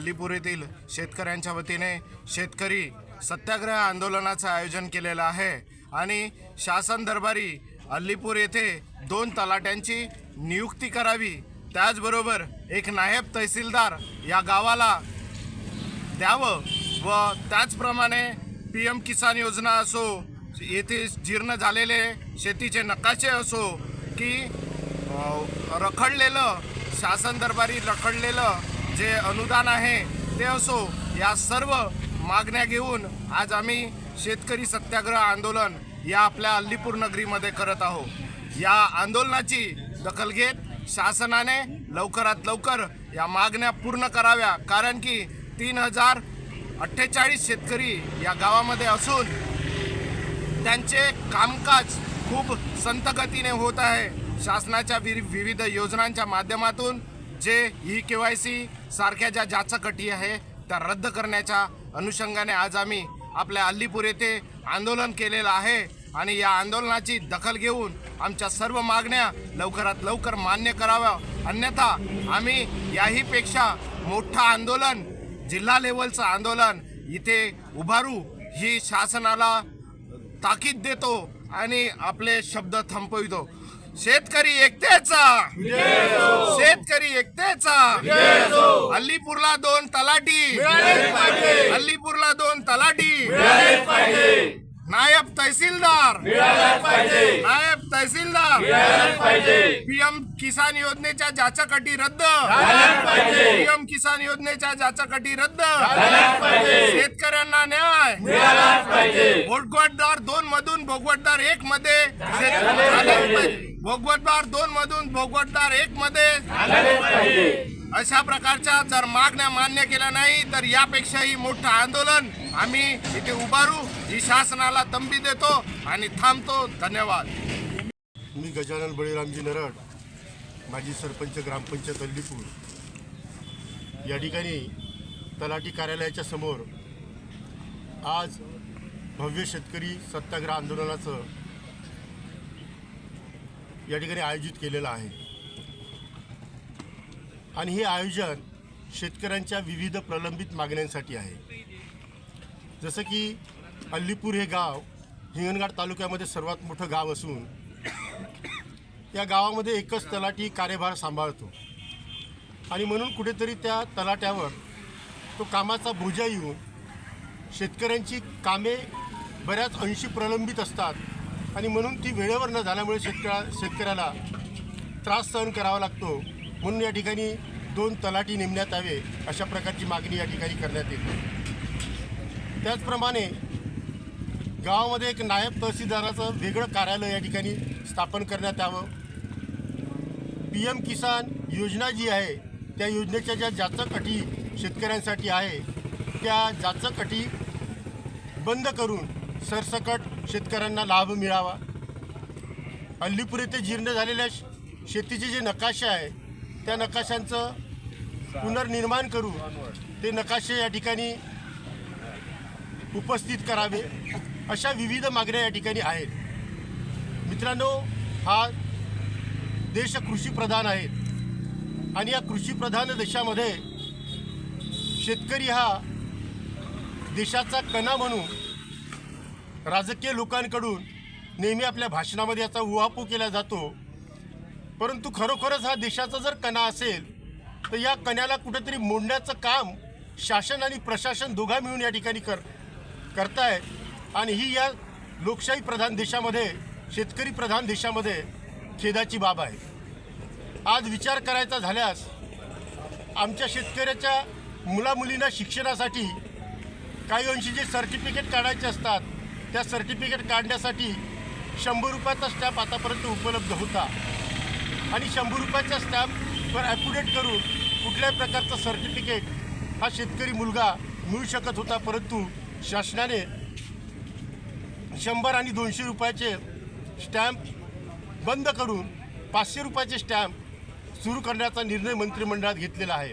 अल्लीपूर येथील शेतकऱ्यांच्या वतीने शेतकरी सत्याग्रह आंदोलनाचं आयोजन केलेलं आहे. आणि शासन दरबारी अल्लीपूर येथे दोन तलाट्यांची नियुक्ती करावी. त्याचबरोबर एक नायब तहसीलदार या गावाला द्यावं व त्याचप्रमाणे पी एम किसान योजना असो येथे जीर्ण झालेले शेतीचे नकाशे असो की रखडलेलं शासन दरबारी रखडलेलं जे अनुदान आहे ते असो या सर्व मागण्या घेऊन आज आम्ही शेतकरी सत्याग्रह आंदोलन या आपल्या अल्लीपूर नगरीमध्ये करत आहोत. या आंदोलनाची दखल घेत शासनाने लवकरात लवकर या मागण्या पूर्ण कराव्या कारण की तीन हजार अठ्ठेचाळीस शेतकरी या गावामध्ये असून त्यांचे कामकाज खूप संतगतीने होत आहे. शासनाच्या विविध योजनांच्या माध्यमातून जे ई के वाय सी सारख्या ज्या जाचकटी आहे त्या रद्द करण्याच्या अनुषंगाने आज आम्ही आपल्या अल्लीपूर येथे आंदोलन केलेलं आहे आणि या आंदोलनाची दखल घेऊन आमच्या सर्व मागण्या लवकरात लवकर मान्य कराव्या. अन्यथा आम्ही याहीपेक्षा मोठं आंदोलन जिल्हा लेवलचं आंदोलन इथे उभारू ही शासनाला ताकीद देतो आणि आपले शब्द थंपवितो. शेतकरी एकतेचा. शेतकरी एकतेचा. अल्लीपूरला दोन तलाठी. अल्लीपूरला दोन तलाठी. नायब तहसीलदार. नायब तहसीलदार. पीएम किसान योजनेच्या ज्याच्या कटी रद्द पीएम किसान योजनेच्या ज्याच्या कटी रद्द शेतकऱ्यांना न्याय. भोगवतदार दोन मधून भोगवतदार एक मध्ये. भोगवतदार दोन मधून भोगवतदार एक मध्ये. अशा प्रकारच्या जर मागण्या मान्य केल्या नाही तर यापेक्षाही मोठं आंदोलन आम्ही इथे उभारू ही शासनाला तंबी देतो आणि थांबतो. धन्यवाद. मी गजानन बळीरामजी नरड माजी सरपंच ग्रामपंचायत अल्लीपूर. या ठिकाणी तलाठी कार्यालयाच्या समोर आज भव्य शेतकरी सत्याग्रह आंदोलनाचं या ठिकाणी आयोजित केलेलं आहे. आणि हे आयोजन शेतकऱ्यांच्या विविध प्रलंबित मागण्यांसाठी आहे. जसं की अल्लीपूर हे गाव हिंगणघाट तालुक्यामध्ये सर्वात मोठं गाव असून या गावामध्ये एकच तलाठी कार्यभार सांभाळतो. आणि म्हणून कुठेतरी त्या तलाट्यावर तो कामाचा बोजा येऊन शेतकऱ्यांची कामे बऱ्याच अंशी प्रलंबित असतात आणि म्हणून ती वेळेवर न झाल्यामुळे शेतकऱ्या शेतकऱ्याला त्रास सहन करावा लागतो. म्हणून या ठिकाणी दोन तलाठी नेमण्यात यावे अशा प्रकारची मागणी या ठिकाणी करण्यात येते. त्याचप्रमाणे गावामध्ये एक नायब तहसीलदाराचं वेगळं कार्यालय या ठिकाणी स्थापन करण्यात यावं. पी एम किसान योजना जी आहे त्या योजनेच्या ज्या जाचक अटी शेतकऱ्यांसाठी आहे त्या जाचक अटी बंद करून सरसकट शेतकऱ्यांना लाभ मिळावा. अल्लीपूर येथे जीर्ण झालेल्या शेतीचे जे नकाशे आहे त्या नकाशांचं पुनर्निर्माण करून ते नकाशे या ठिकाणी उपस्थित करावे अशा विविध मागण्या या ठिकाणी आहेत. मित्रांनो हा देश कृषीप्रधान आहे. आणि या कृषीप्रधान देशामध्ये शेतकरी हा देशाचा कणा म्हणून राजकीय लोकांकडून नेहमी आपल्या भाषणामध्ये याचा उहापोह केला जातो. परंतु खरोखरच हा देशाचा जर कणा असेल तर या कण्याला कुठेतरी मोडण्याचं काम शासन आणि प्रशासन दोघा मिळून या ठिकाणी कर करताय आणि ही या लोकशाही प्रधान देशामध्ये शेतकरी प्रधान देशामध्ये खेदाची बाब आहे. आज विचार करायचा झाल्यास आमच्या शेतकऱ्याच्या मुलामुलींना शिक्षणासाठी काही अंशी जे सर्टिफिकेट काढायचे असतात त्या सर्टिफिकेट काढण्यासाठी शंभर रुपयाचा स्टॅम्प आतापर्यंत उपलब्ध होता. आणि शंभर रुपयाच्या स्टॅम्पवर ॲप्युडेट करून कुठल्याही प्रकारचं सर्टिफिकेट हा शेतकरी मुलगा मिळू शकत होता परंतु शासनाने शंभर आणि दोनशे रुपयाचे स्टॅम्प बंद करून पाचशे रुपयाचे स्टॅम्प सुरू करण्याचा निर्णय मंत्रिमंडळात घेतलेला आहे.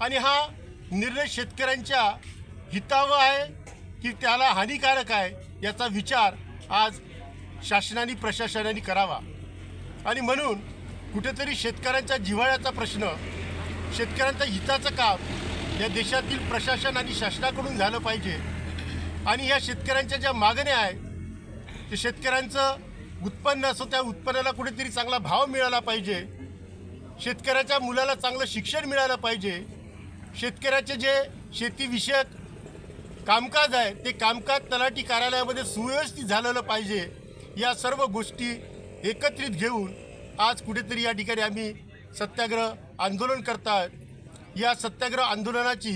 आणि हा निर्णय शेतकऱ्यांच्या हितावं आहे की त्याला हानिकारक आहे याचा विचार आज शासनाने प्रशासनाने करावा. आणि म्हणून कुठेतरी शेतकऱ्यांच्या जिव्हाळ्याचा प्रश्न शेतकऱ्यांच्या हिताचं काम या देशातील प्रशासन आणि शासनाकडून झालं पाहिजे. आणि या शेतकऱ्यांच्या ज्या मागण्या आहे ते शेतकऱ्यांचं उत्पन्न असो त्या उत्पन्नाला कुठेतरी चांगला भाव मिळाला पाहिजे. शेतकऱ्याच्या मुलाला चांगलं शिक्षण मिळालं पाहिजे. शेतकऱ्याचे जे शेतीविषयक कामकाज आहे ते कामकाज तलाठी कार्यालयामध्ये सुव्यवस्थित झालेलं पाहिजे. या सर्व गोष्टी एकत्रित घेऊन आज कुठेतरी या ठिकाणी आम्ही सत्याग्रह आंदोलन करतात या सत्याग्रह आंदोलनाची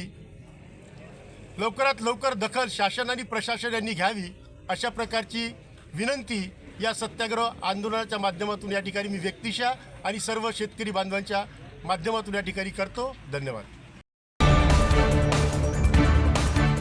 लवकरात लवकर दखल शासन आणि प्रशासन यांनी घ्यावी अशा प्रकारची विनंती या सत्याग्रह आंदोलनाच्या माध्यमातून या ठिकाणी मी व्यक्तिशा आणि सर्व शेतकरी बांधवांच्या माध्यमातून या ठिकाणी करतो. धन्यवाद.